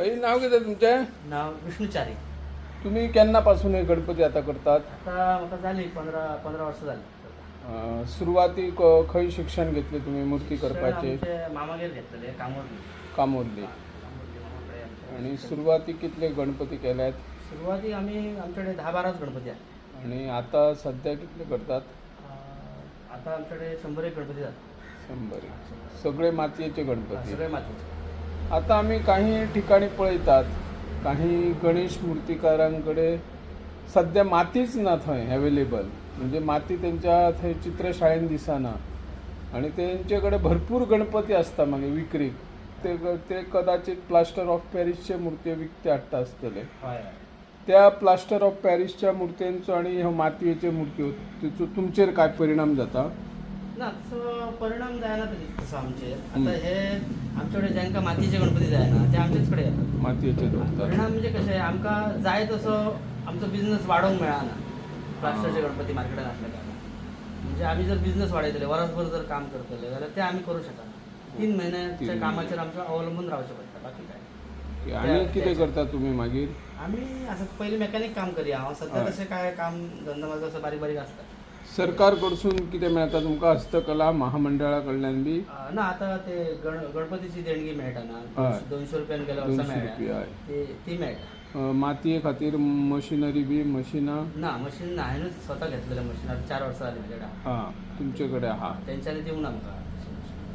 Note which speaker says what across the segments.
Speaker 1: काही नाव कितें तुमचें
Speaker 2: नाव विष्णुचारी
Speaker 1: तुम्ही केन्नापासून हे गणपती आता करतात?
Speaker 2: आता म्हाका जाली पंदरा पंदरा वर्सां जाली
Speaker 1: अं, सुरवातीक अं, खंय शिक्षण घेतले तुम्ही? मूर्ती करपाचे?
Speaker 2: आमचे मामागेर घेतलेले कामोरली.
Speaker 1: कामोर्ली.
Speaker 2: कामोर्ली मामाकडे आमचे.
Speaker 1: आणि सुरवातीक कितले गणपती केल्यात?
Speaker 2: सुरवातीक आमी आमच्याकडे दहा बाराच गणपती आहे
Speaker 1: आणि आता सध्या कितले करतात?
Speaker 2: अं, आता आमच्याकडे शंभर एक गणपती जातात.
Speaker 1: शंभर सगळे मातयेचे गणपती.
Speaker 2: सगळे मातीचे
Speaker 1: आता आम्ही काही ठिकाणी पळयतात काही गणेश मूर्तिकारांकडे. सध्या मातीच ना थंय अवेलेबल म्हणजे माती त्यांच्या थंय चित्रशाळेन दिसना. आणि तेंचे भरपूर गणपती असता मागे विक्रीक ते ते कदाचित प्लास्टर ऑफ पॅरिसचे मूर्ती विकते हाडटा आसतले त्या प्लास्टर ऑफ पॅरिसच्या मूर्तींचो आणि ह्यो मातयेच्यो मूर्त्यो तेचो तुमचेर काय परिणाम जाता?
Speaker 2: ना तसो परिणाम जायना तरी. तसो आमचेर आता हे आमच्याकडे जांकां मातयेचे गणपती जायना ते आमचेच कडेन येतात.
Speaker 1: मातयेचे
Speaker 2: परिणाम म्हणजे कशें आमकां जाय तसो आमचो बिझनस वाडोवंक मेळना प्लास्टरचे गणपती मार्केटान आसल्या कारणान. म्हणजे आमी जर बिझनस वाडयतले वरसभर जर काम करतले जाल्यार ते आमी करूं शकना तीन महिन्याच्या कामाचेर आमकां अवलंबून रावचें पडटा बाकी काय.
Speaker 1: आणि कितें करता तुम्ही मागीर
Speaker 2: आमी असं पयलीं मेकॅनीक काम करया. हांव सध्या. तशें काय काम धंदो म्हाजो असो बारीक बारीक आसता
Speaker 1: सरकार कडसून कितें मेळटा तुमकां हस्तकला महामंडळा कडल्यान बी
Speaker 2: ना आता ते गण गणपतीची देणगी मेळटा ना.
Speaker 1: हय.
Speaker 2: दोनशे रुपयान गेल्या वर्सा
Speaker 1: दोनशे रुपया
Speaker 2: मेळ्ळ्या
Speaker 1: हय.
Speaker 2: ती ती मेळटा.
Speaker 1: अ, मातये खातीर मशिनरी बी मशिनां?
Speaker 2: ना मशीन ना हांवेंच स्वता घेतलेलें मशीन. आता चार वर्सां जालीं म्हजेडा
Speaker 1: हा तुमचे कडेन आहा
Speaker 2: तेंच्यांनी दिवंक ना आमकां.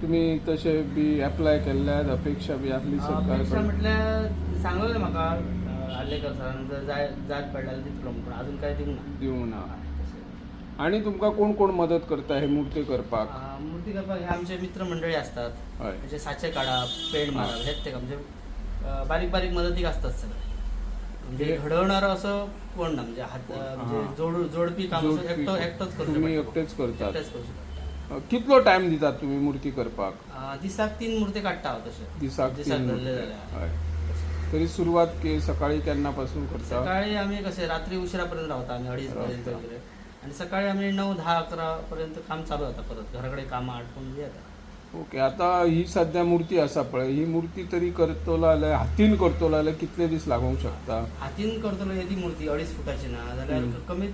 Speaker 1: तुम्ही तशे बी एप्लाय केल्ल्यात अपेक्षा बी आसली सरकार कडल्यान
Speaker 2: म्हटल्यार सांगलेलें म्हाका अं, आल्लेकर सरान जर जाय जाय पडल्यार दितलो म्हणून अजून काय दिवंक ना.
Speaker 1: दिवंक ना. आणि तुमकां कोण कोण मदत करता हे मूर्ती करपाक?
Speaker 2: अं, मूर्ती करपाक हे आमचे मित्र मंडळी असतात.
Speaker 1: हय.
Speaker 2: म्हणजे साचे काडप पेंट मारप हेच ते काम. म्हणजे अं, बारीक बारीक मदतीक असतात सगळे. म्हणजे
Speaker 1: हे-
Speaker 2: घडवणारो असो कोण ना म्हणजे हात अं, म्हणजे. जोड जोडपी काम असं एकटो. एकटोच करू
Speaker 1: तुम्ही
Speaker 2: शकता.
Speaker 1: एकटेच करतात.
Speaker 2: एकटेच करू शकता
Speaker 1: अ, कितलो टायम दितात तुम्ही मूर्ती करपाक?
Speaker 2: अं, दिसाक तीन मूर्ती काडटा हांव तशे
Speaker 1: दिसाक
Speaker 2: दिसाक
Speaker 1: तीन
Speaker 2: धरले
Speaker 1: मूर्ती.
Speaker 2: जाल्यार
Speaker 1: हय. तरी सुरवात के सकाळी केन्नापासून करता?
Speaker 2: सकाळी आम्ही कसे रात्री उशिरापर्यंत रावता आम्ही अडीच पर्यंत. वगैरे. आणि सकाळी आम्ही नऊ दहा अकरा पर्यंत काम चालू जाता परत. घराकडे कामां आटपून बी येता
Speaker 1: ओके आता ही सध्या मूर्ती आसा पळय ही मूर्ती तरी करतलो जाल्यार हातीन करतलो जाल्यार कितले दीस लागोंक शकता?
Speaker 2: हातीन करतलो येदी मूर्ती अडीच फुटाची ना. जाल्यार. कमीत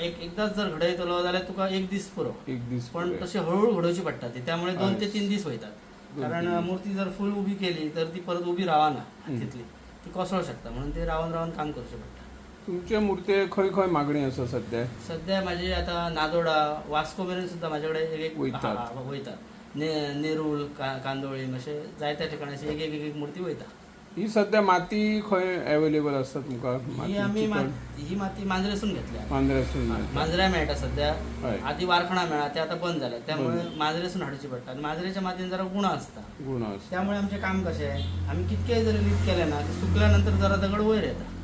Speaker 2: एक एकदाच जर घडयतलो जाल्यार तुका एक दीस पुरो
Speaker 1: एक दीस
Speaker 2: पण. तशी हळूहळू घडोवची पडटा ती. त्यामुळे दोन. ते तीन दीस वयतात कारण. मूर्ती जर फुल उभी केली तर ती परत उभी रावना. तितली ती कोसळू शकता. म्हणून ती रावन रावन काम करचें पडटा
Speaker 1: तुमचे मूर्ते खंय खंय मागणी आसा सध्या?
Speaker 2: सध्या माझे आता नादोडा वास्को मेरेन सुद्धा माझ्याकडे एक एक
Speaker 1: वयतात.
Speaker 2: ने नेरूल का कांदोळी अशे जायत्या ठिकाणी अशी एक एक एक एक मूर्ती वयता
Speaker 1: ही सध्या माती खंय अवेलेबल आसता तुमकां
Speaker 2: ही
Speaker 1: माती
Speaker 2: आम्ही मा-
Speaker 1: चिकण
Speaker 2: ही माती मांजरेसून घेतल्या
Speaker 1: मांद्र्यासून मेळटा.
Speaker 2: मांजऱ्या मेळटा सध्या.
Speaker 1: हय.
Speaker 2: आधी वारखणा मेळा ते आता बंद झाले त्यामुळे. मांजरेसून हाडची पडटा आणि मांजरेच्या मातीन जरा गुण असता
Speaker 1: गुण आसता
Speaker 2: त्यामुळे आमचे काम कसे आहे? आम्ही कितकेही जरी लीट केले ना ते सुकल्यानंतर जरा दगड वयर येता
Speaker 1: हम्म.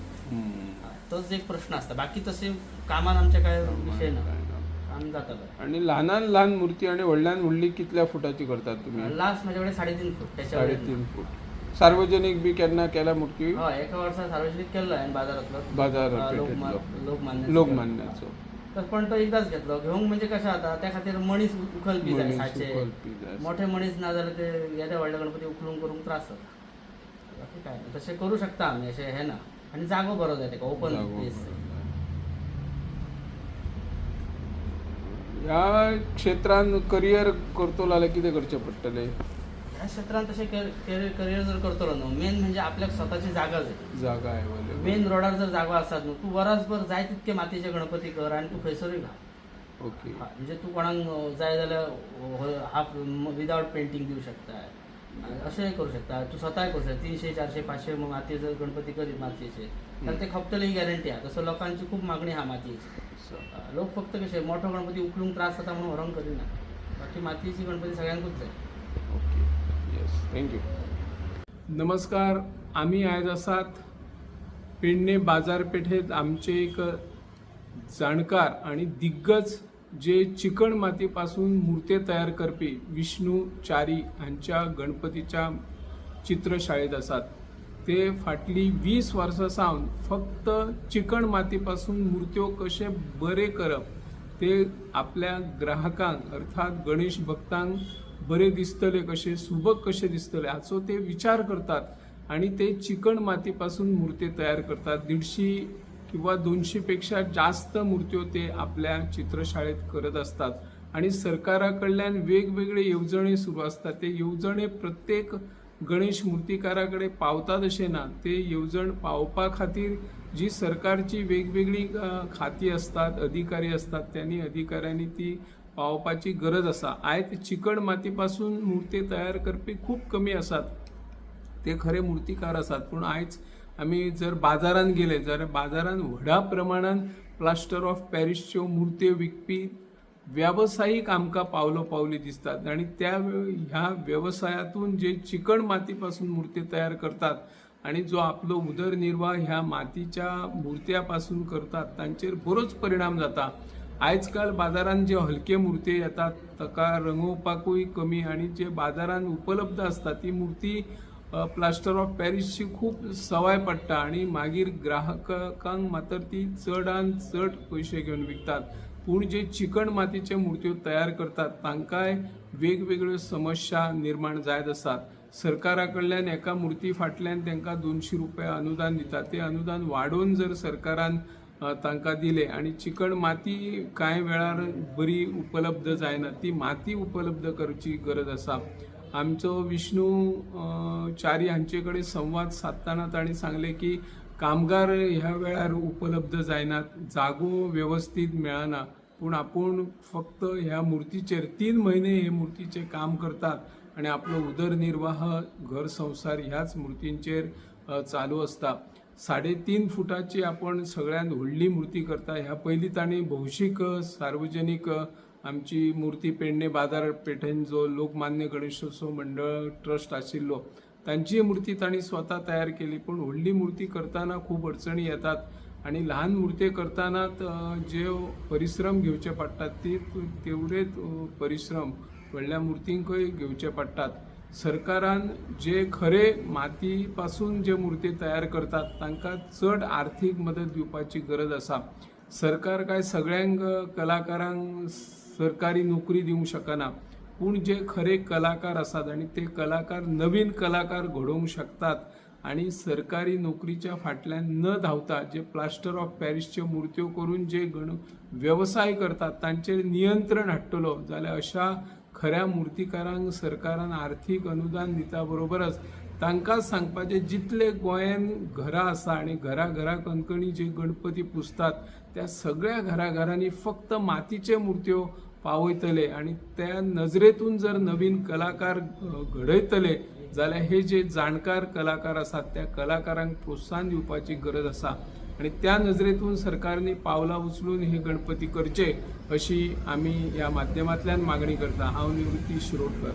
Speaker 2: तोच एक प्रश्न असता. बाकी तसे कामान आमचे काय विषय ना. काम जाता
Speaker 1: आणि लहानान लहान मूर्ती आणि व्हडल्यान व्हडली कितल्या फुटाची करतात तुम्ही?
Speaker 2: लास्ट माझ्याकडे साडेतीन फूट त्याच्यावर
Speaker 1: साडेतीन फूट. सार्वजनिक बी केन्ना केल्या मूर्ती?
Speaker 2: हय एका वर्सा सार्वजनिक केल्लो हांवें बाजारांतलो.
Speaker 1: बाजार
Speaker 2: अं. लोकमान्य
Speaker 1: लोकमान्याचो
Speaker 2: तर पण तो एकदाच घेतलो. घेवंक म्हणजे कशें जाता त्या खातीर मणीस उखलपी जाय
Speaker 1: मनीस
Speaker 2: साचे.
Speaker 1: उखलपी जाय.
Speaker 2: मोठे मणीस ना जाल्यार ते येद्या व्हडले गणपती उखलून करूंक त्रास जाता बाकी काय. तशें करूं शकता आमी अशें हें ना. आनी जागो बरो जाय तेका ओपन
Speaker 1: जागो
Speaker 2: प्लेस
Speaker 1: ह्या क्षेत्रान करियर करतो जाल्यार कितें करचें पडटलें
Speaker 2: ह्या क्षेत्रांत तशें करियर जर करतलो न्हू मेन म्हणजे आपल्याक स्वताची जागा जाय
Speaker 1: जागा अवेलेबल
Speaker 2: मेन रोडार जर जागो आसात न्हू तूं वरसभर जाय तितके मातयेचे गणपती कर आनी तूं खंयसरूय घाल.
Speaker 1: ओके.
Speaker 2: हा, म्हणजे तू कोणाक अं, जाय जाल्यार हाफ विदाउट पेंटिंग दिवं शकता अशेंय करूं शकता. तूं स्वताय करूं शकता. तीनशे चारशे पांचशे मग जर गणपती करीत मातयेचे जाल्यार ते खपतले ही गॅरंटी आहा. तसो लोकांची खूप मागणी आहा मातयेची अं, लोक फक्त कशे मोठो गणपती उखलूंक त्रास जाता म्हणून व्हरोंक करिना बाकी मातयेची गणपती सगळ्यांकूच जाय
Speaker 1: ओके येस थँक्यू नमस्कार. आम्ही आज आसात पेडणे बाजारपेठेत आमचे एक जाणकार आणि दिग्गज जे चिकण मातीपासून मूर्ती तयार करपी विष्णू चारी हांच्या गणपतीच्या चित्रशाळेत आसात ते फाटली वीस वर्सां सावन फक्त चिकण मातीपासून मूर्त्यो कशे बरे करप ते आपल्या ग्राहकांक अर्थात गणेश भक्तांक बरे दिसतले कशे सुबक कशे दिसतले हाचो ते विचार करतात आणि ते चिकण मातीपासून मूर्ती तयार करतात. दीडशी किंवा दोनशेपेक्षा जास्त मूर्त्यो ते आपल्या चित्रशाळेत करत असतात. आणि सरकाराकडल्यान वेगवेगळे येवजणे सुरू असतात. ते येवजणे प्रत्येक गणेश मूर्तीकाराकडे पावतात असे ना ते येवजण पावपा खातीर जी सरकारची वेगवेगळी खाती असतात अधिकारी असतात त्यांनी अधिकाऱ्यांनी ती पावपाची गरज आसा आयज चिकण मातीपासून मूर्ती तयार करपी खूप कमी आसात ते खरे मूर्तीकार आसात पूण आयज आमी जर बाजारात गेले जाल्यार बाजारात व्हडा प्रमाणात प्लास्टर ऑफ पॅरिसच्यो मुर्त्यो विकपी व्यावसायिक आमकां पावलो पावली दिसतात. आणि त्या ह्या व्यवसायातून जे चिकण मातीपासून मूर्ती तयार करतात आणि जो आपलो उदरनिर्वाह ह्या मातीच्या मुर्त्यापासून करतात तांचेर बरोच परिणाम जाता. आयज काल बाजारात जे हलके मूर्ती येतात ताका रंगोवपाकूय कमी आणि जे बाजारात उपलब्ध असतात ती मूर्ती प्लास्टर ऑफ पॅरिसची खूप सवाय पडटा आणि मागीर ग्राहकांक मात्र ती चडान चड पयशे घेवन विकतात. पूण जे चिकण मातीचे मुर्त्यो तयार करतात तांकांय वेगवेगळ्यो समस्या निर्माण जायत आसात सरकारा कडल्यान एका मुर्ती फाटल्यान तांकां दोनशी रुपया अनुदान दितात. ते अनुदान वाडोवन जर सरकारान तांकां दिले आणि चिकण माती कांय वेळार बरी उपलब्ध जायना ती माती उपलब्ध करची गरज आसा आमचो विष्णू चारी हांचे कडेन संवाद साधताना तांणी सांगले की कामगार ह्या वेळार उपलब्ध जायनात जागो वेवस्थीत मेळना. पूण आपूण फक्त ह्या मुर्तीचेर तीन म्हयने हे मुर्तीचे काम करतात आणि आपलो उदरनिर्वाह घर संसार ह्याच मुर्तींचेर चालू चालू साडे साडेतीन फुटाची आपण सगळ्यात व्हडली मूर्ती करता. ह्या पयलीं तांणी भौशीक सार्वजनीक आमची मूर्ती पेडणे बाजारपेठेन जो लोकमान्य गणेशोत्सव मंडळ ट्रस्ट आशिल्लो तांची मूर्ती तांणी स्वता तयार केली. पूण व्हडली मूर्ती करताना खूब अडचणी येतात आणि लहान मूर्ती करताना जे परिश्रम घेवचे पडटात ते तेवढेच परिश्रम व्हडल्या मूर्तींकय घेवचे पडटात सरकारान जे खरे मातीपासून जे मूर्ती तयार करतात तांकां चड आर्थीक मदत दिवपाची गरज आसा सरकार काय सगळ्यांक कलाकारांक सरकारी नोकरी दिवंक शकना. पूण जे खरे कलाकार आसात आणि ते कलाकार नवीन कलाकार घडोवंक शकतात आणि सरकारी नोकरीच्या फाटल्यान न धावता जे प्लास्टर ऑफ पॅरिसच्यो मूर्त्यो करून जे गण व्यवसाय करतात तांचेर नियंत्रण हाडटलो जाल्यार अशा खऱ्या मुर्तीकारांक सरकारान आर्थीक अनुदान दिता बरोबरच. तांकां सांगपाचें जितले गोंयान घरां आसा आनी घरा घरा कणकणी जे गणपती पुजतात त्या सगळ्या घरा घरांनी फक्त मातीचे मुर्त्यो पावयतले आणि त्या नजरेतून जर नवीन कलाकार घडयतले जाल्यार हे जे जाणकार कलाकार आसात त्या कलाकारांक प्रोत्साहन दिवपाची गरज आसा. आणि त्या नजरेतून सरकारने पावलां उचलून हे गणपती करचे अशी आमी ह्या माध्यमांतल्यान मागणी करता. हांव निवृत्ती शिरोडकर.